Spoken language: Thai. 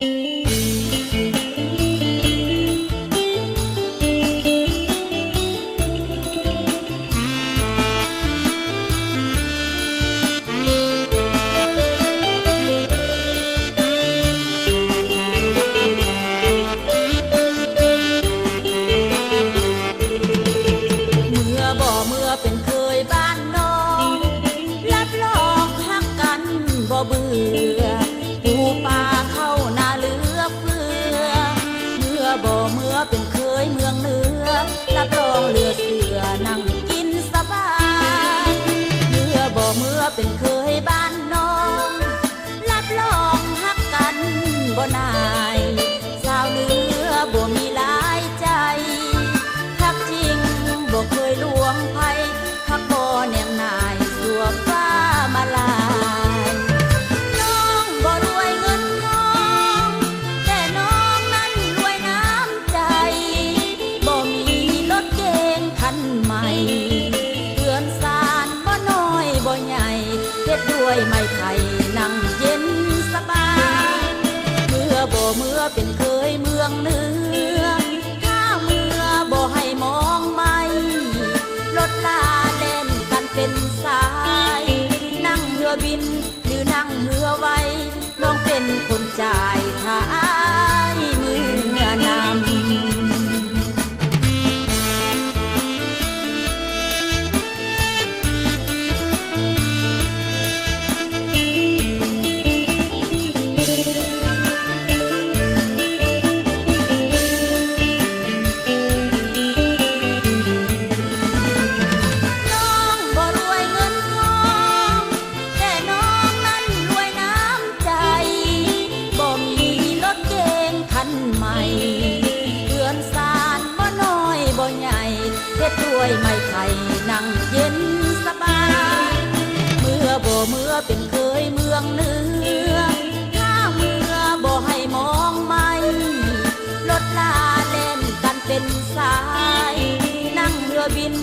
เบ่เมื่อเป็นเคยเมืองเหนือรับรองเหลือเสือนั่งกินสบายเมื่อบ่เมื่อเป็นเคย วยไม่ไผ่นั่งเย็นสบาย เมื่อบ่เมื่อเป็นเคยเมืองเหนือถ้าเมื่อบ่ให้มองไม่รถลาเล่นกันเป็นสาย นั่งเรือบินหรือนั่งเรือไว้ลองเป็นคนจ่ เฮ็ดด้วยไม่ไข่นั่งเย็นสบาย เมื่อบ่เมื่อเป็นเคยเมืองเหนือถ้าเมื่อบ่ให้มองไม่รถลาเล่นกันเป็นสาย นั่งเรือบิน